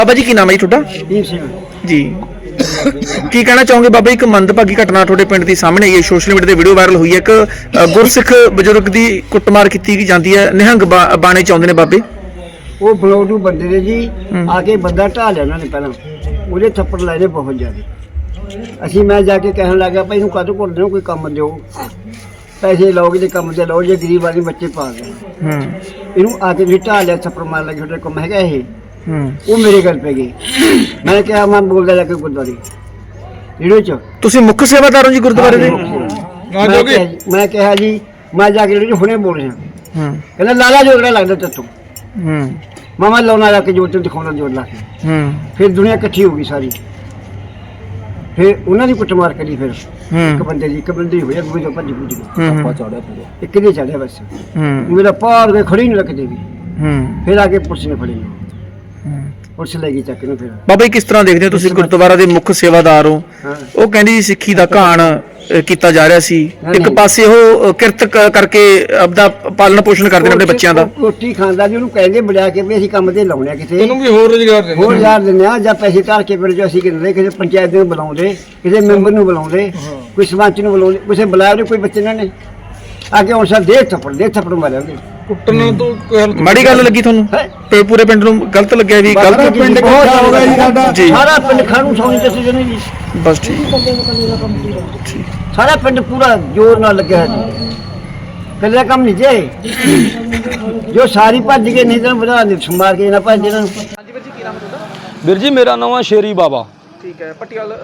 ਬਾਬਾ ਜੀ ਕੀ ਨਾਮ ਹੈ ਜੀ ਤੁਹਾਡਾ? ਦੀਪ ਸਿੰਘ। ਜੀ। ਕੀ ਕਹਿਣਾ ਚਾਹੋਗੇ ਬਾਬਾ ਜੀ, ਇੱਕ ਮੰਦਭਾਗੀ ਘਟਨਾ ਤੁਹਾਡੇ ਪਿੰਡ ਦੀ ਸਾਹਮਣੇ ਆਈ ਹੈ ਸੋਸ਼ਲ ਮੀਡੀਆ ਤੇ ਵੀਡੀਓ ਵਾਇਰਲ ਹੋਈ ਹੈ ਇੱਕ ਅ, ਗੁਰਸਿੱਖ ਬਜ਼ੁਰਗ ਦੀ ਕੁੱਟਮਾਰ ਕੀਤੀ ਜਾਂਦੀ ਹੈ ਨਿਹੰਗ ਬਾ- ਬਾਣੇ ਚ ਆਉਂਦੇ ਨੇ ਬਾਬੇ? ਉਹ ਬਲੌਡੂ ਬੰਦੇ ਨੇ ਜੀ ਆ ਕੇ ਬੰਦਾ ਢਾ ਲਿਆ ਉਹਨਾਂ ਨੇ ਪਹਿਲਾਂ। ਉਹਦੇ ਥੱਪੜ ਲਾਏ ਨੇ ਬਹੁਤ ਜ਼ਿਆਦਾ। ਅਸੀਂ ਮੈਂ ਜਾ ਕੇ ਕਹਿਣ ਲੱਗਾ ਭਾਈ ਇਹਨੂੰ ਕਦੋਂ ਕੋਲ ਦਿਓ ਕੋਈ ਕੰਮ ਦਿਓ। ਪੈਸੇ ਲਓਗੇ ਤੇ ਕੰਮ ਤੇ ਲਓ ਜੇ ਗਰੀਬ ਆਦਮੀ ਬੱਚੇ ਪਾਲ ਰਹੇ ਹੂੰ। ਇਹਨੂੰ ਆ ਕੇ ਵੀ ਢਾ ਲਿਆ ਥੱਪੜ ਮਾਰ ਲੱਗੇ ਤੁਹਾਡੇ ਕੰਮ ਹੈਗਾ ਇਹ ਹੂੰ ਉਹ ਮੇਰੇ ਗੱਲ ਪੈ ਗਈ। ਮੈਂ ਕਿਹਾ ਮੈਂ ਬੋਲਦਾ ਜਾ ਕੇ ਗੁਰਦੁਆਰੇ। ਜਿਹੜੇ ਚ? ਤੁਸੀਂ ਮੁੱਖ ਸੇਵਾਦਾਰ ਹੋ ਜੀ ਗੁਰਦੁਆਰੇ ਦੇ ਮੈਂ ਕਿਹਾ ਜੀ- ਮੈਂ ਕਿਹਾ ਜੀ ਮੈਂ ਜਾ ਕੇ ਜਿਹੜੇ ਹੁਣੇ ਬੋਲ ਰਿਹਾ। ਹੂੰ। ਕਹਿੰਦਾ ਲਾਲਾ ਜੋਗੜਾ ਲੱਗਦਾ ਤੇਤੋਂ ਹੂੰ। ਮਾਮਾ ਲਾਉਣਾ ਲਾ ਕੇ ਜੋਤ ਨੂੰ ਦਿਖਾਉਣਾ ਜੋੜ ਲਾ ਕੇ। ਹੂੰ। ਫਿਰ ਦੁਨੀਆ ਇਕੱਠੀ ਹੋ ਗਈ ਸਾਰੀ। ਫਿਰ ਉਹਨਾਂ ਦੀ ਕੁੱਟਮਾਰ ਕਰੀ ਫਿਰ। ਇੱਕ ਹੂੰ ਬੰਦੇ ਦੀ ਇੱਕ ਬੰਦੇ ਦੀ ਹੋਇਆ ਦੂਜੇ ਤੋਂ ਭੱਜ ਭੁੱਜ ਗਏ। ਹੂੰ। ਚੜਿਆ ਪੂਰਾ ਇੱਕ ਦੇ ਚੜਿਆ ਬਸ। ਹੂੰ। ਮੇਰਾ ਪਾਰ ਕੇ ਖੜੀ ਨਹੀਂ ਰੱਖਦੇ। ਵੀ ਹੂੰ। ਫਿਰ ਆ ਕੇ ਪੁਲਿਸ ਨੇ ਫੜੀ। ਹੂੰ। ਪੁਲਿਸ ਲੈ ਗਈ ਚੱਕ ਨੂੰ ਫਿਰ। ਬਾਬਾ ਜੀ ਕਿਸ ਤਰ੍ਹਾਂ ਦੇਖਦੇ ਹੋ ਤੁਸੀਂ ਗੁਰਦੁਆਰਾ ਦੇ ਮੁੱਖ ਸੇਵਾਦਾਰ ਹੋ? ਹਾਂ। ਉਹ ਕਹਿੰਦੀ ਜੀ ਸਿੱਖੀ ਦਾ ਘਾਣ ਅ, ਕੀਤਾ ਜਾ ਰਿਹਾ ਸੀ। ਨਹੀਂ, ਇੱਕ ਨਹੀਂ। ਪਾਸੇ ਉਹ ਅ, ਕਿਰਤ ਕ- ਕਰਕੇ ਆਪਦਾ ਪਾਲਣ ਪੋਸ਼ਣ ਕਰਦੇ ਨੇ ਆਪਣੇ ਬੱਚਿਆਂ ਦਾ। ਰੋਟੀ ਖਾਂਦਾ ਜੀ ਉਹਨੂੰ ਕਹਿੰਦੇ ਬੁਲਾ ਕੇ ਵੀ ਅਸੀਂ ਕੰਮ ਤੇ ਲਾਉਣੇ ਆ ਕਿਤੇ। ਉਹਨੂੰ ਵੀ ਹੋਰ ਰੁਜ਼ਗਾਰ ਦੇ ਹੋਰ ਯਾਰ ਦਿੰਦੇ ਆ ਜਾਂ ਪੈਸੇ ਧਾਰ ਕੇ ਫਿਰ ਜੋ ਅਸੀਂ ਕਿਤੇ ਕਿਸੇ ਪੰਚਾਇਤ ਨੂੰ ਬੁਲਾਉਂਦੇ ਕਿਸੇ ਮੈਂਬਰ ਨੂੰ ਬੁਲਾਉਂਦੇ ਕੋਈ ਸਰਪੰਚ ਨੂੰ ਬੁਲਾਉਂਦੇ ਕਿਸੇ ਬੁਲਾਇਆ ਕੋਈ ਬੱਚੇ ਇਹਨਾਂ ਨੇ। ਅੱਗੇ ਹੁਣ ਸਭ ਦੇ ਥੱਪੜ ਦੇ ਥੱਪੜ ਮਾਰਿਆ ਉਹਨੇ। ਕੁੱਟਣ ਤੋਂ ਹੱਲ ਮਾੜੀ ਗੱਲ ਲੱਗੀ ਤੁਹਾਨੂੰ? ਤੇ ਪੂਰੇ ਪਿੰਡ ਨੂੰ ਗਲਤ ਲੱਗਿਆ ਵੀ ਸਾਰਾ ਗਲਤ ਪਿੰਡ ਇਕੱਠਾ ਹੋ ਗਿਆ ਜੀ ਸਾਡਾ ਜੀ। ਸਾਰਾ ਪਿੰਡ ਖਾਣੂ ਸੌਣੀ ਚ ਸੀ ਜਨੇ ਜੀ। ਬਸ ਠੀਕ। ਸਾਰਾ ਪਿੰਡ ਪੂਰਾ ਜ਼ੋਰ ਨਾਲ ਲੱਗਿਆ ਹੈ। ਜੀ ਕੱਲਾ ਕੰਮ ਨਹੀਂ ਜੇ। ਜੋ ਸਾਰੀ ਭੱਜ ਕੇ ਨਹੀਂ ਤਾਂ ਬਣਾ ਦੇ ਮਾਰ ਕੇ ਨਾ ਭੱਜ ਇਹਨਾਂ ਨੂੰ ਵੀਰ ਜੀ ਮੇਰਾ ਨਾਮ ਹੈ ਸ਼ੇਰੀ ਬਾਬਾ। ਠੀਕ ਹੈ ਪਟਿਆਲਾ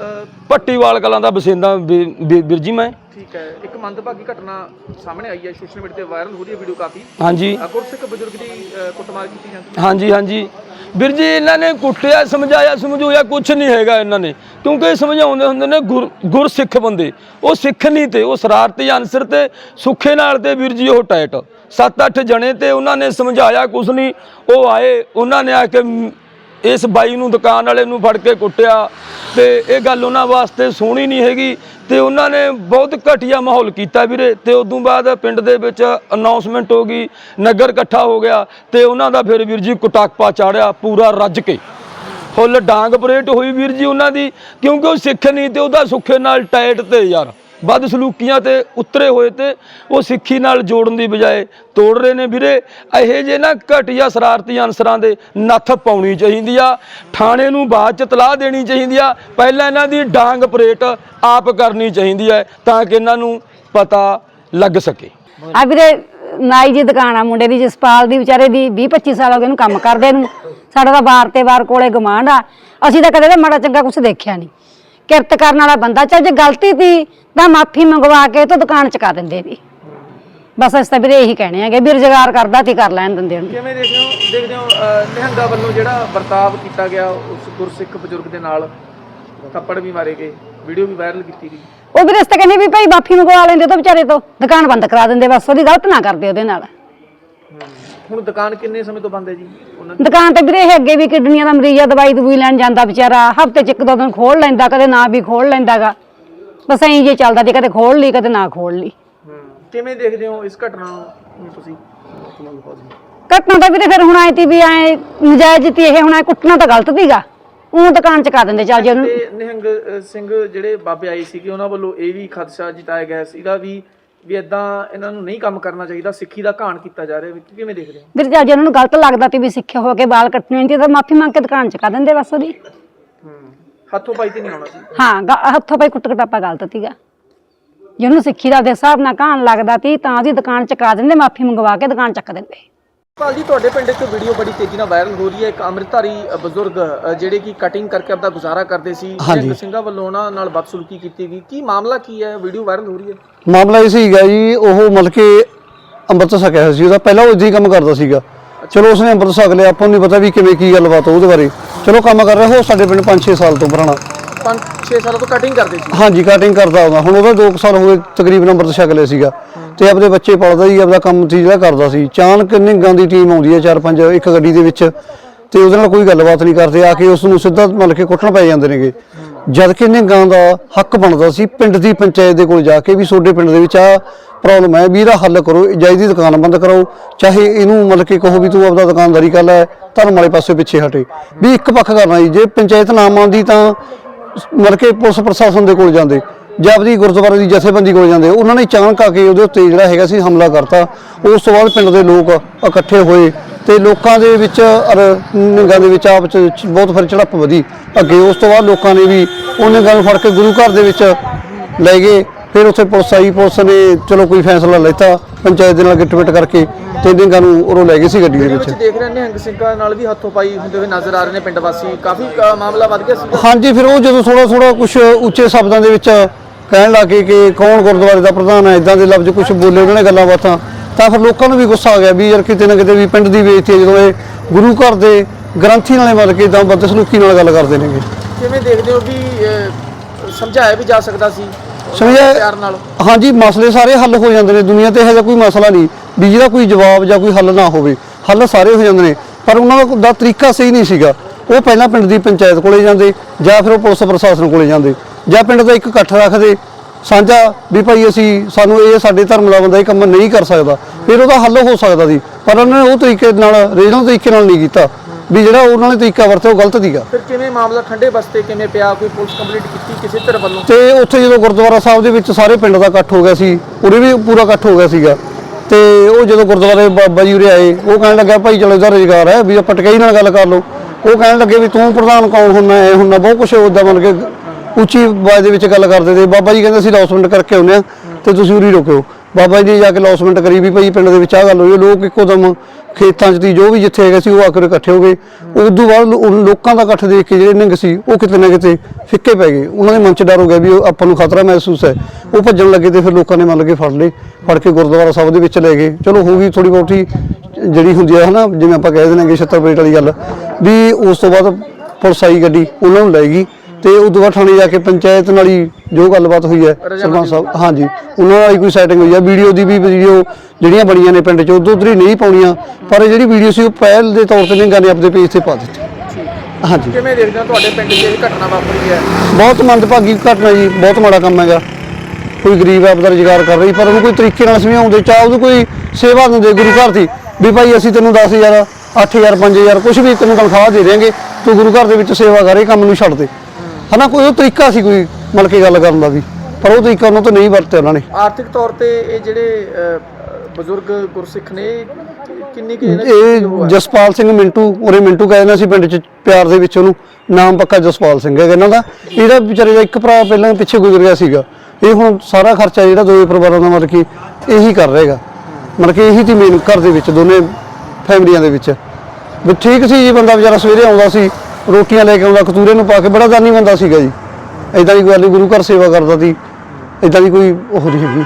ਪੱਟੀਵਾਲ ਕਲਾਂ ਦਾ ਬਸਿੰਦਾ ਵੀਰ ਜੀ ਮੈਂ। ਠੀਕ ਹੈ ਇੱਕ ਮੰਦਭਾਗੀ ਘਟਨਾ ਸਾਹਮਣੇ ਆਈ ਹੈ ਸੋਸ਼ਲ ਮੀਡੀਆ ਤੇ ਵਾਇਰਲ ਹੋ ਰਹੀ ਹੈ ਵੀਡੀਓ ਕਾਫੀ। ਹਾਂਜੀ। ਗੁਰਸਿੱਖ ਬਜ਼ੁਰਗ ਦੀ ਅ, ਕੁੱਟਮਾਰ ਕੀਤੀ ਜਾਂਦੀ ਹਾਂਜੀ ਹਾਂਜੀ। ਵੀਰ ਜੀ ਇਹਨਾਂ ਨੇ ਕੁੱਟਿਆ ਸਮਝਾਇਆ ਸਮਝੋਇਆ ਕੁਝ ਨਹੀਂ ਹੈਗਾ ਇਹਨਾਂ ਨੇ। ਕਿਉਂਕਿ ਇਹ ਸਮਝਾਉਂਦੇ ਹੁੰਦੇ ਨੇ ਗੁਰ ਗੁਰਸਿੱਖ ਬੰਦੇ। ਉਹ ਸਿੱਖ ਨਹੀਂ ਤੇ ਉਹ ਸ਼ਰਾਰਤੀ ਅਨਸਰ ਤੇ ਸੁੱਖੇ ਨਾਲ ਤੇ ਵੀਰ ਜੀ ਉਹ ਟਾਈਟ। ਸੱਤ ਅੱਠ ਜਣੇ ਤੇ ਉਹਨਾਂ ਨੇ ਸਮਝਾਇਆ ਕੁਝ ਨਹੀਂ। ਉਹ ਆਏ ਉਹਨਾਂ ਨੇ ਆ ਕੇ ਮ- ਇਸ ਬਾਈ ਨੂੰ ਦੁਕਾਨ ਵਾਲੇ ਨੂੰ ਫੜ ਕੇ ਕੁੱਟਿਆ ਤੇ ਇਹ ਗੱਲ ਉਹਨਾਂ ਵਾਸਤੇ ਸੋਹਣੀ ਨਹੀਂ ਹੈਗੀ ਤੇ ਉਹਨਾਂ ਨੇ ਬਹੁਤ ਘਟੀਆ ਮਾਹੌਲ ਕੀਤਾ ਵੀਰੇ ਤੇ ਉਦੋਂ ਬਾਅਦ ਪਿੰਡ ਦੇ ਵਿੱਚ ਅਨਾਉਂਸਮੈਂਟ ਹੋ ਗਈ, ਨਗਰ ਇਕੱਠਾ ਹੋ ਗਿਆ ਤੇ ਉਹਨਾਂ ਦਾ ਫਿਰ ਵੀਰ ਜੀ ਕੁਟਾਕਪਾ ਚਾੜਿਆ ਪੂਰਾ ਰੱਜ ਕੇ। ਫੁੱਲ ਡਾਂਗ ਪਰੇਡ ਹੋਈ ਵੀਰ ਜੀ ਉਹਨਾਂ ਦੀ ਕਿਉਂਕਿ ਉਹ ਸਿੱਖ ਨਹੀਂ ਤੇ ਉਹਦਾ ਸੁੱਖੇ ਨਾਲ ਟਾਈਟ ਤੇ ਯਾਰ। ਵੱਧ ਸਲੂਕੀਆਂ ਤੇ ਉਤਰੇ ਹੋਏ ਤੇ ਉਹ ਸਿੱਖੀ ਨਾਲ ਜੋੜਨ ਦੀ ਬਜਾਏ ਤੋੜ ਰਹੇ ਨੇ ਵੀਰੇ। ਇਹੋ ਜੇ ਨਾ ਘਟੀਆ ਸ਼ਰਾਰਤੀ ਅਨਸਰਾਂ ਦੇ ਨੱਥ ਪਾਉਣੀ ਚਾਹੀਦੀ ਆ। ਥਾਣੇ ਨੂੰ ਬਾਅਦ ਚ ਤਲਾਹ ਦੇਣੀ ਚਾਹੀਦੀ ਆ। ਪਹਿਲਾਂ ਇਹਨਾਂ ਦੀ ਡਾਂਗ ਪਰੇਟ ਆਪ ਕਰਨੀ ਚਾਹੀਦੀ ਹੈ ਤਾਂ ਕਿ ਇਹਨਾਂ ਨੂੰ ਪਤਾ ਲੱਗ ਸਕੇ। ਆ ਵੀਰੇ, ਨਾਈ ਦੀ ਦੁਕਾਨ ਆ, ਮੁੰਡੇ ਦੀ ਜਸਪਾਲ ਦੀ, ਵਿਚਾਰੇ ਦੀ 20 25 ਸਾਲ ਹੋ ਗਏ ਨੂੰ ਕੰਮ ਕਰਦੇ ਨੂੰ। ਸਾਡਾ ਤਾਂ ਵਾਰ ਤੇ ਵਾਰ ਕੋਲੇ ਗਮਾਂਡ ਆ। ਅਸੀਂ ਤਾਂ ਕਦੇ ਤਾਂ ਮਾੜਾ ਚੰਗਾ ਕੁਝ ਦੇਖਿਆ ਨਹੀਂ। ਕਿਰਤ ਕਰਨ ਵਾਲਾ ਬੰਦਾ ਚੱਲ ਜੇ ਗਲਤੀ ਤੀ ਤਾਂ ਮਾਫੀ ਮੰਗਵਾ ਕੇ ਤੋਂ ਦੁਕਾਨ ਚਕਾ ਦਿੰਦੇ ਵੀ। ਬਸ ਅਸੀਂ ਤਾਂ ਵੀਰੇ ਇਹੀ ਕਹਿਣੇ ਆਗੇ ਵੀ ਰੁਜ਼ਗਾਰ ਕਰਦਾ ਤੀ ਕਰ ਲੈਣ ਦਿੰਦੇ ਉਹਨੂੰ ਕਿਵੇਂ ਦੇਖਦੇ ਹੋ ਦੇਖਦੇ ਹੋ ਅ, ਨਿਹੰਗਾ ਵੱਲੋਂ ਜਿਹੜਾ ਵਰਤਾਵ ਕੀਤਾ ਗਿਆ ਉਸ ਗੁਰਸਿੱਖ ਬਜ਼ੁਰਗ ਦੇ ਨਾਲ ਥੱਪੜ ਵੀ ਮਾਰੇ ਗਏ ਵੀਡੀਓ ਵੀ ਵਾਇਰਲ ਕੀਤੀ ਗਈ। ਉਹ ਵੀਰੇ ਅਸੀਂ ਤਾਂ ਕਹਿੰਦੇ ਵੀ ਭਾਈ ਮਾਫੀ ਮੰਗਵਾ ਲੈਂਦੇ ਤੋਂ ਵਿਚਾਰੇ ਤੋਂ ਦੁਕਾਨ ਬੰਦ ਕਰਾ ਦਿੰਦੇ ਬਸ ਉਹਦੀ ਗਲਤ ਨਾ ਕਰਦੇ ਉਹਦੇ ਨਾਲ। ਹੁਣ ਦੁਕਾਨ ਕਿੰਨੇ ਸਮੇਂ ਤੋਂ ਬੰਦ ਹੈ ਜੀ? ਉਹਨਾਂ ਦੀ? ਦੁਕਾਨ ਤੇ ਵੀਰੇ ਇਹ ਅੱਗੇ ਵੀ ਕਿਡਨੀਆਂ ਦਾ ਮਰੀਜ਼ ਆ ਦਵਾਈ ਦਵਾਈ ਲੈਣ ਜਾਂਦਾ ਵਿਚਾਰਾ ਹਫ਼ਤੇ ਚ ਇੱਕ ਦੋ ਦਿਨ ਖੋਲ ਲੈਂਦਾ ਕਦੇ ਨਾ ਵੀ ਖੋਲ ਲੈਂਦਾਗਾ। ਬਸ ਐਂ ਜੇ ਚੱਲਦਾ ਤੇ ਕਦੇ ਖੋਲ ਲਈ ਕਦੇ ਨਾ ਖੋਲ ਲਈ। ਕਿਵੇਂ ਦੇਖਦੇ ਹੋ ਇਸ ਘਟਨਾ ਨੂੰ ਤੁਸੀਂ? ਘਟਨਾ ਤਾਂ ਵੀਰੇ ਫਿਰ ਹੁਣ ਆਏ ਤੀ ਵੀ ਐ ਨਜਾਇਜ਼ ਤੀ ਇਹ ਹੁਣ ਐ ਕੁੱਟਣਾ ਤਾਂ ਗਲਤ ਸੀਗਾ। ਉਹ ਦੁਕਾਨ ਚ ਕਾ ਦਿੰਦੇ ਚੱਲ ਜੇ ਉਹਨੂੰ। ਤੇ ਨਿਹੰਗ ਅ, ਸਿੰਘ ਜਿਹੜੇ ਬਾਬੇ ਆਏ ਸੀਗੇ ਉਹਨਾਂ ਵੱਲੋਂ ਇਹ ਵੀ ਖਦਸ਼ਾ ਜਤਾਇਆ ਗਿਆ ਸੀਗਾ ਵੀ ਵੀ ਇਦਾਂ ਇਹਨਾਂ ਨੂੰ ਨਹੀਂ ਕੰਮ ਕਰਨਾ ਚਾਹੀਦਾ ਸਿੱਖੀ ਦਾ ਘਾਣ ਕੀਤਾ ਜਾ ਰਿਹਾ ਵੀ ਕਿਵੇਂ ਦੇਖਦੇ ਹੋ ਵੀਰੇ ਜੇ ਉਹਨਾਂ ਨੂੰ ਗਲਤ ਲੱਗਦਾ ਤੀ ਵੀ ਸਿੱਖਿਆ ਹੋ ਕੇ ਵਾਲ ਕੱਟਣੇ ਨਹੀਂ ਤਾਂ ਮਾਫੀ ਮੰਗ ਕੇ ਦੁਕਾਨ ਚ ਕਾ ਦਿੰਦੇ ਬਸ ਉਹਦੀ। ਹੱਥੋਂ ਪਾਈ ਤੇ ਨਹੀਂ ਆਉਣਾ ਸੀ? ਹਾਂ ਗ- ਹੱਥੋਂ ਪਾਈ ਕੁੱਟ ਕਟਾਪਾ ਗਲਤ ਸੀਗਾ। ਜੇ ਉਹਨੂੰ ਸਿੱਖੀ ਦਾ ਦੇ ਹਿਸਾਬ ਨਾਲ ਘਾਣ ਲੱਗਦਾ ਤੀ ਤਾਂ ਉਹਦੀ ਦੁਕਾਨ ਚ ਕਾ ਦਿੰਦੇ ਮਾਫੀ ਮੰਗਵਾ ਕੇ ਦੁਕਾਨ ਚੱਕ ਦਿੰਦੇ। ਪਾਲ ਜੀ ਤੁਹਾਡੇ ਪਿੰਡ ਇੱਕ ਵੀਡੀਓ ਬੜੀ ਤੇਜ਼ੀ ਨਾਲ ਵਾਇਰਲ ਹੋ ਰਹੀ ਹੈ। ਇੱਕ ਅੰਮ੍ਰਿਤਧਾਰੀ ਬਜ਼ੁਰਗ ਅ, ਜਿਹੜੇ ਕਿ ਕਟਿੰਗ ਕਰਕੇ ਆਪਦਾ ਗੁਜ਼ਾਰਾ ਕਰਦੇ ਸੀ। ਨਿਹੰਗ ਸਿੰਘਾਂ ਵੱਲੋਂ ਉਹਨਾਂ ਨਾਲ ਬਦਸਲੂਕੀ ਕੀਤੀ ਗਈ। ਕੀ ਮਾਮਲਾ ਕੀ ਹੈ? ਵੀਡੀਓ ਵਾਇਰਲ ਹੋ ਰਹੀ ਹੈ? ਮਾਮਲਾ ਇਹ ਸੀਗਾ ਜੀ ਉਹ ਮਤਲਬ ਕਿ ਅੰਮ੍ਰਿਤ ਛਕਿਆ ਹੋਇਆ ਸੀ। ਉਹਦਾ ਪਹਿਲਾਂ ਉਹ ਇਦਾਂ ਹੀ ਕੰਮ ਕਰਦਾ ਸੀਗਾ। ਚਲੋ ਉਸਨੇ ਅੰਮ੍ਰਿਤ ਛਕ ਲਿਆ। ਆਪਾਂ ਨੂੰ ਨਹੀਂ ਪਤਾ ਵੀ ਕਿਵੇਂ ਕੀ ਗੱਲਬਾਤ ਆ ਉਹਦੇ ਬਾਰੇ। ਚਲੋ ਕੰਮ ਕਰ ਰਿਹਾ ਉਹ ਸਾਡੇ ਪਿੰਡ 5-6 ਸਾਲ ਤੋਂ ਪੁਰਾਣਾ। 5-6 ਸਾਲਾਂ ਤੋਂ ਕਟਿੰਗ ਕਰਦੇ ਸੀ। ਹਾਂਜੀ ਕਟਿੰਗ ਕਰਦਾ ਹੁੰਦਾ ਹੁਣ ਉਹਦਾ 2 ਸਾਲ ਹੋਏ ਤਕਰੀਬਨ ਅੰਮ੍ਰਿਤ ਛਕ ਲਿਆ ਸੀਗਾ। ਤੇ ਆਪਦੇ ਬੱਚੇ ਪੜਦਾ ਸੀ ਆਪਦਾ ਕੰਮ ਸੀ ਜਿਹੜਾ ਕਰਦਾ ਸੀ। ਚਾਨਕ ਨਿੰਗਾਂ ਦੀ ਟੀਮ ਆਉਂਦੀ ਹੈ ਚਾਰ ਪੰਜ, ਇੱਕ ਗੱਡੀ ਦੇ ਵਿੱਚ। ਤੇ ਉਹਦੇ ਨਾਲ ਕੋਈ ਗੱਲਬਾਤ ਨਹੀਂ ਕਰਦੇ, ਆ ਕੇ ਉਸ ਨੂੰ ਸਿੱਧਾ ਮਤਲਬ ਕਿ ਕੁੱਟਣ ਪੈ ਜਾਂਦੇ ਨੇਗੇ। ਜਦ ਕਿ ਨਿਹੰਗਾਂ ਦਾ ਹੱਕ ਬਣਦਾ ਸੀ ਪਿੰਡ ਦੀ ਪੰਚਾਇਤ ਦੇ ਕੋਲ ਜਾ ਕੇ ਵੀ ਤੁਹਾਡੇ ਪਿੰਡ ਦੇ ਵਿੱਚ ਆ ਪ੍ਰੋਬਲਮ ਹੈ, ਵੀ ਇਹਦਾ ਹੱਲ ਕਰੋ, ਜਾਇਜ਼ ਦੀ ਦੁਕਾਨ ਬੰਦ ਕਰਾਓ ਚਾਹੇ ਇਹਨੂੰ ਮਤਲਬ ਕਿ ਕਹੋ ਵੀ ਤੂੰ ਆਪਦਾ ਦੁਕਾਨਦਾਰੀ ਕਰ ਲੈ, ਧਰਮ ਵਾਲੇ ਪਾਸੇ ਪਿੱਛੇ ਹਟੇ। ਵੀ ਇੱਕ ਪੱਖ ਕਰਨਾ ਜੀ, ਜੇ ਪੰਚਾਇਤ ਨਾ ਮੰਨਦੀ ਤਾਂ ਮਤਲਬ ਕਿ ਪੁਲਿਸ ਪ੍ਰਸ਼ਾਸਨ ਦੇ ਕੋਲ ਜਾਂਦੇ। ਜਾਂ ਆਪਦੀ ਗੁਰਦੁਆਰੇ ਦੀ ਜਥੇਬੰਦੀ ਕੋਲ ਜਾਂਦੇ ਉਹਨਾਂ ਨੇ ਅਚਾਨਕ ਆ ਕੇ ਉਹਦੇ ਉੱਤੇ ਜਿਹੜਾ ਹੈਗਾ ਸੀ ਹਮਲਾ ਕਰਤਾ। ਉਸ ਤੋਂ ਬਾਅਦ ਪਿੰਡ ਦੇ ਲੋਕ ਇਕੱਠੇ ਹੋਏ ਤੇ ਲੋਕਾਂ ਦੇ ਵਿੱਚ ਅਰ ਨਿੰਗਾਂ ਦੇ ਵਿੱਚ ਆਪ ਚ ਬਹੁਤ ਫਿਰ ਝੜਪ ਵਧੀ। ਅੱਗੇ ਉਸ ਤੋਂ ਬਾਅਦ ਲੋਕਾਂ ਨੇ ਵੀ ਉਹਨੇ ਗੱਲ ਫੜ ਕੇ ਗੁਰੂ ਘਰ ਦੇ ਵਿੱਚ ਲੈ ਗਏ। ਫਿਰ ਉੱਥੇ ਪੁਲਿਸ ਆਈ ਪੁਲਿਸ ਨੇ ਚਲੋ ਕੋਈ ਫੈਸਲਾ ਲੈਤਾ ਪੰਚਾਇਤ ਦੇ ਨਾਲ ਗਿੱਟ-ਪਿੱਟ ਕਰਕੇ ਤੇ ਨਿੰਗਾਂ ਨੂੰ ਉਰੋਂ ਲੈ ਗਏ ਸੀ ਗੱਡੀ ਦੇ ਵਿੱਚ। ਦੇਖ ਰਹੇ ਨੇ ਹੰਗ ਸਿੰਘਾਂ ਨਾਲ ਵੀ ਹੱਥੋਂ ਪਾਈ ਹੁੰਦੇ ਹੋਏ ਨਜ਼ਰ ਆ ਰਹੇ ਨੇ ਪਿੰਡ ਵਾਸੀ। ਕਾਫੀ ਮਾਮਲਾ ਵੱਧ ਗਿਆ ਸੀ। ਹਾਂਜੀ ਫਿਰ ਉਹ ਜਦੋਂ ਥੋੜਾ ਥੋੜਾ ਕੁਝ ਉੱਚੇ ਸ਼ਬਦਾਂ ਦੇ ਵਿੱਚ ਕਹਿਣ ਲੱਗੇ ਕਿ ਕੌਣ ਗੁਰਦੁਆਰੇ ਦਾ ਪ੍ਰਧਾਨ ਹੈ ਇਦਾਂ ਦੇ ਲਫ਼ਜ਼ ਕੁਝ ਬੋਲੇ ਉਹਨਾਂ ਨੇ ਗੱਲਾਂ ਬਾਤਾਂ। ਤਾਂ ਫਿਰ ਲੋਕਾਂ ਨੂੰ ਵੀ ਗੁੱਸਾ ਆ ਗਿਆ ਵੀ ਯਾਰ ਕਿਤੇ ਨਾ ਕਿਤੇ ਵੀ ਪਿੰਡ ਦੀ ਬੇਇੱਜ਼ਤੀ ਹੈ ਜਦੋਂ ਇਹ ਗੁਰੂ ਘਰ ਦੇ ਗ੍ਰੰਥੀ ਨਾਲੇ ਮਤਲਬ ਕਿ ਇਦਾਂ ਬਦਸਲੂਕੀ ਨਾਲ ਗੱਲ ਕਰਦੇ ਨੇਗੇ। ਕਿਵੇਂ ਦੇਖਦੇ ਹੋ ਵੀ ਸਮਝਾਇਆ ਵੀ ਜਾ ਸਕਦਾ ਸੀ? ਸਮਝਿਆ ਹਾਂਜੀ ਮਸਲੇ ਸਾਰੇ ਹੱਲ ਹੋ ਜਾਂਦੇ ਨੇ। ਦੁਨੀਆ ਤੇ ਇਹੋ ਜਿਹਾ ਕੋਈ ਮਸਲਾ ਨਹੀਂ ਵੀ ਜਿਹਦਾ ਕੋਈ ਜਵਾਬ ਜਾਂ ਕੋਈ ਹੱਲ ਨਾ ਹੋਵੇ। ਹੱਲ ਸਾਰੇ ਹੋ ਜਾਂਦੇ ਨੇ ਪਰ ਉਹਨਾਂ ਦਾ ਤਰੀਕਾ ਸਹੀ ਨਹੀਂ ਸੀਗਾ। ਉਹ ਪਹਿਲਾਂ ਪਿੰਡ ਦੀ ਪੰਚਾਇਤ ਕੋਲੇ ਜਾਂਦੇ ਜਾਂ ਫਿਰ ਉਹ ਪੁਲਿਸ ਪ੍ਰਸ਼ਾਸਨ ਕੋਲੇ ਜਾਂਦੇ। ਜਾਂ ਪਿੰਡ ਦਾ ਇੱਕ ਇਕੱਠ ਰੱਖਦੇ ਸਾਂਝਾ ਵੀ ਭਾਈ ਅਸੀਂ ਸਾਨੂੰ ਇਹ ਸਾਡੇ ਧਰਮ ਦਾ ਬੰਦਾ ਇਹ ਕੰਮ ਨਹੀਂ ਕਰ ਸਕਦਾ। ਫਿਰ ਉਹਦਾ ਹੱਲ ਹੋ ਸਕਦਾ ਸੀ ਪਰ ਉਹਨਾਂ ਨੇ ਉਹ ਤਰੀਕੇ ਨਾਲ ਰੀਜਨਲ ਤਰੀਕੇ ਨਾਲ ਨਹੀਂ ਕੀਤਾ ਵੀ ਜਿਹੜਾ ਉਹਨਾਂ ਨੇ ਤਰੀਕਾ ਵਰਤਿਆ ਉਹ ਗਲਤ ਸੀਗਾ। ਫਿਰ ਕਿਵੇਂ ਮਾਮਲਾ ਠੰਡੇ ਬਸਤੇ ਕਿਵੇਂ ਪਿਆ ਕੋਈ ਪੁਲਿਸ ਕੰਪਲੀਟ ਕੀਤੀ ਕਿਸੇ ਧਿਰ ਵੱਲੋਂ? ਤੇ ਉੱਥੇ ਜਦੋਂ ਗੁਰਦੁਆਰਾ ਸਾਹਿਬ ਦੇ ਵਿੱਚ ਸਾਰੇ ਪਿੰਡ ਦਾ ਇਕੱਠ ਹੋ ਗਿਆ ਸੀ ਉਰੇ ਵੀ ਪੂਰਾ ਇਕੱਠ ਹੋ ਗਿਆ ਸੀਗਾ। ਤੇ ਉਹ ਜਦੋਂ ਗੁਰਦੁਆਰੇ ਬਾਬਾ ਜੀ ਉਰੇ ਆਏ ਉਹ ਕਹਿਣ ਲੱਗਾ ਭਾਈ ਚਲੋ ਇਹਦਾ ਰੁਜ਼ਗਾਰ ਹੈ ਵੀ ਆਪਾਂ ਟਕਈ ਨਾਲ ਗੱਲ ਕਰ ਲਓ। ਉਹ ਕਹਿਣ ਲੱਗੇ ਵੀ ਤੂੰ ਪ੍ਰਧਾਨ ਕੌਣ ਹੁੰਨਾ ਐ ਹੁੰਨਾ ਬਹੁਤ ਕੁਝ ਉਦਾਂ ਮਨ ਕੇ ਉੱਚੀ ਆਵਾਜ਼ ਦੇ ਵਿੱਚ ਗੱਲ ਕਰਦੇ ਤੇ ਬਾਬਾ ਜੀ ਕਹਿੰਦੇ ਅਸੀਂ ਲੌਸਮੈਂਟ ਕਰਕੇ ਆਉਂਦੇ ਆ ਤੇ ਤੁਸੀਂ ਉਰੀ ਰੁਕਿਓ। ਬਾਬਾ ਜੀ ਨੇ ਜਾ ਕੇ ਲੌਸਮੈਂਟ ਕਰੀ ਵੀ ਭਾਈ ਪਿੰਡ ਦੇ ਵਿੱਚ ਆ ਗੱਲ ਹੋਈ ਹੈ। ਲੋਕ ਇੱਕੋ ਦਮ ਖੇਤਾਂ 'ਚ ਦੀ ਜੋ ਵੀ ਜਿੱਥੇ ਹੈਗੇ ਸੀ ਉਹ ਆ ਕੇ ਇਕੱਠੇ ਹੋ ਗਏ। ਉਦੋਂ ਬਾਅਦ ਲੋਕਾਂ ਦਾ ਇਕੱਠ ਦੇਖ ਕੇ ਜਿਹੜੇ ਨਿੰਗ ਸੀ, ਉਹ ਕਿਤੇ ਨਾ ਕਿਤੇ ਫਿੱਕੇ ਪੈ ਗਏ। ਉਹਨਾਂ ਦੇ ਮਨ 'ਚ ਡਰ ਹੋ ਗਿਆ ਵੀ ਉਹ ਆਪਾਂ ਨੂੰ ਖਤਰਾ ਮਹਿਸੂਸ ਹੈ। ਉਹ ਭੱਜਣ ਲੱਗੇ ਤੇ ਫਿਰ ਲੋਕਾਂ ਨੇ ਮੰਨ ਕੇ ਫੜ ਲਏ, ਫੜ ਕੇ ਗੁਰਦੁਆਰਾ ਸਾਹਿਬ ਦੇ ਵਿੱਚ ਲੈ ਗਏ। ਚਲੋ ਹੋ ਗਈ ਥੋੜੀ ਬਹੁਤੀ ਜਿਹੜੀ ਹੁੰਦੀ ਹੈ ਹਨਾ, ਜਿਵੇਂ ਆਪਾਂ ਕਹਿ ਦਿੰਦੇ ਕਿ ਛੱਤਰ ਪਲੇਟ ਵਾਲੀ ਗੱਲ, ਵੀ ਉਸ ਤੋਂ ਬਾਅਦ ਪੁਲਿਸ ਆਈ ਗੱਡੀ, ਉਹਨਾਂ ਨੂੰ ਲੈ ਗਈ। ਤੇ ਉਦੋਂ ਬਾਅਦ ਥਾਣੇ ਜਾ ਕੇ ਪੰਚਾਇਤ ਨਾਲ ਹੀ ਜੋ ਗੱਲਬਾਤ ਹੋਈ ਹੈ ਸਰਪੰਚ ਸਾਹਿਬ ਹਾਂਜੀ ਉਹਨਾਂ ਨਾਲ ਹੀ ਕੋਈ ਸੈਟਿੰਗ ਹੋਈ ਹੈ। ਵੀਡੀਓ ਦੀ ਵੀ ਵੀਡੀਓ ਜਿਹੜੀਆਂ ਬਣੀਆਂ ਨੇ ਪਿੰਡ 'ਚ ਉਦੋਂ ਉਧਰ ਹੀ ਨਹੀਂ ਪਾਉਣੀਆਂ ਪਰ ਇਹ ਜਿਹੜੀ ਵੀਡੀਓ ਸੀ ਉਹ ਪਹਿਲ ਦੇ ਤੌਰ ਤੇ ਨਿੰਗਾ ਨੇ ਆਪਣੇ ਪੇਜ ਤੇ ਪਾ ਦਿੱਤੀ। ਹਾਂਜੀ। ਕਿਵੇਂ ਦੇਖਦੇ ਹੋ ਤੁਹਾਡੇ ਪਿੰਡ 'ਚ ਇਹ ਘਟਨਾ ਵਾਪਰੀ ਹੈ? ਬਹੁਤ ਮੰਦਭਾਗੀ ਘਟਨਾ ਜੀ ਬਹੁਤ ਮਾੜਾ ਕੰਮ ਹੈਗਾ। ਕੋਈ ਗਰੀਬ ਆਪਦਾ ਰੁਜ਼ਗਾਰ ਕਰ ਰਹੀ ਪਰ ਉਹਨੂੰ ਕੋਈ ਤਰੀਕੇ ਨਾਲ ਸਮਝਾਉਂਦੇ ਚਾਹ ਉਹਨੂੰ ਕੋਈ ਸੇਵਾ ਦਿੰਦੇ ਗੁਰੂ ਘਰ ਦੀ ਵੀ ਭਾਈ ਅਸੀਂ ਤੈਨੂੰ 10000 8000 5000 ਕੁਝ ਵੀ ਤੈਨੂੰ ਤਨਖਾਹ ਦੇ ਦੇਾਂਗੇ ਤੂੰ ਗੁਰੂ ਘਰ ਦੇ ਵਿੱਚ ਸੇਵਾ ਕਰ ਕੰਮ ਨੂੰ ਛੱਡ ਦੇ। ਹਨਾ ਕੋਈ ਉਹ ਤਰੀਕਾ ਸੀ ਕੋਈ ਮਤਲਬ ਕੇ ਗੱਲ ਕਰਨ ਦਾ ਵੀ ਪਰ ਉਹ ਤਰੀਕਾ ਉਹਨਾਂ ਤੋਂ ਨਹੀਂ ਵਰਤਿਆ ਉਹਨਾਂ ਨੇ। ਆਰਥਿਕ ਤੌਰ ਤੇ ਇਹ ਜਿਹੜੇ ਅ, ਬਜ਼ੁਰਗ ਗੁਰਸਿੱਖ ਨੇ ਇਹ ਕਿੰਨੀ ਕਿ ਇਹ ਜਸਪਾਲ ਸਿੰਘ ਮਿੰਟੂ ਉਰੇ ਮਿੰਟੂ ਕਹਿੰਦੇ ਸੀ ਪਿੰਡ ਚ ਪਿਆਰ ਦੇ ਵਿੱਚ ਉਹਨੂੰ ਨਾਮ ਪੱਕਾ ਜਸਪਾਲ ਸਿੰਘ ਹੈਗਾ ਇਹਨਾਂ ਦਾ। ਇਹਦਾ ਵਿਚਾਰੇ ਦਾ ਇੱਕ ਭਰਾ ਪਹਿਲਾਂ ਪਿੱਛੇ ਗੁਜ਼ਰ ਗਿਆ ਸੀਗਾ। ਇਹ ਹੁਣ ਸਾਰਾ ਖਰਚਾ ਜਿਹੜਾ ਦੋਵੇਂ ਪਰਿਵਾਰਾਂ ਦਾ ਮਤਲਬ ਕਿ ਇਹੀ ਕਰ ਰਹੇਗਾ ਮਤਲਬ ਕਿ ਇਹੀ ਤੀ ਮੇਨ ਘਰ ਦੇ ਵਿੱਚ ਦੋਨੇ ਫੈਮਲੀਆਂ ਦੇ ਵਿੱਚ। ਵੀ ਠੀਕ ਸੀ ਜੀ ਬੰਦਾ ਵਿਚਾਰਾ ਸਵੇਰੇ ਆਉਂਦਾ ਸੀ ਰੋਟੀਆਂ ਲੈ ਕੇ ਆਉਂਦਾ, ਕਤੂਰੇ ਨੂੰ ਪਾ ਕੇ, ਬੜਾ ਦਾਨੀ ਬੰਦਾ ਸੀਗਾ ਜੀ। ਐਦਾਂ ਦੀ ਕੋਈ ਗੱਲ ਨਹੀਂ ਗੁਰੂ ਘਰ ਸੇਵਾ ਕਰਦਾ ਸੀ। ਇਦਾਂ ਦੀ ਕੋਈ ਉਹ ਨਹੀਂ ਹੈਗੀ।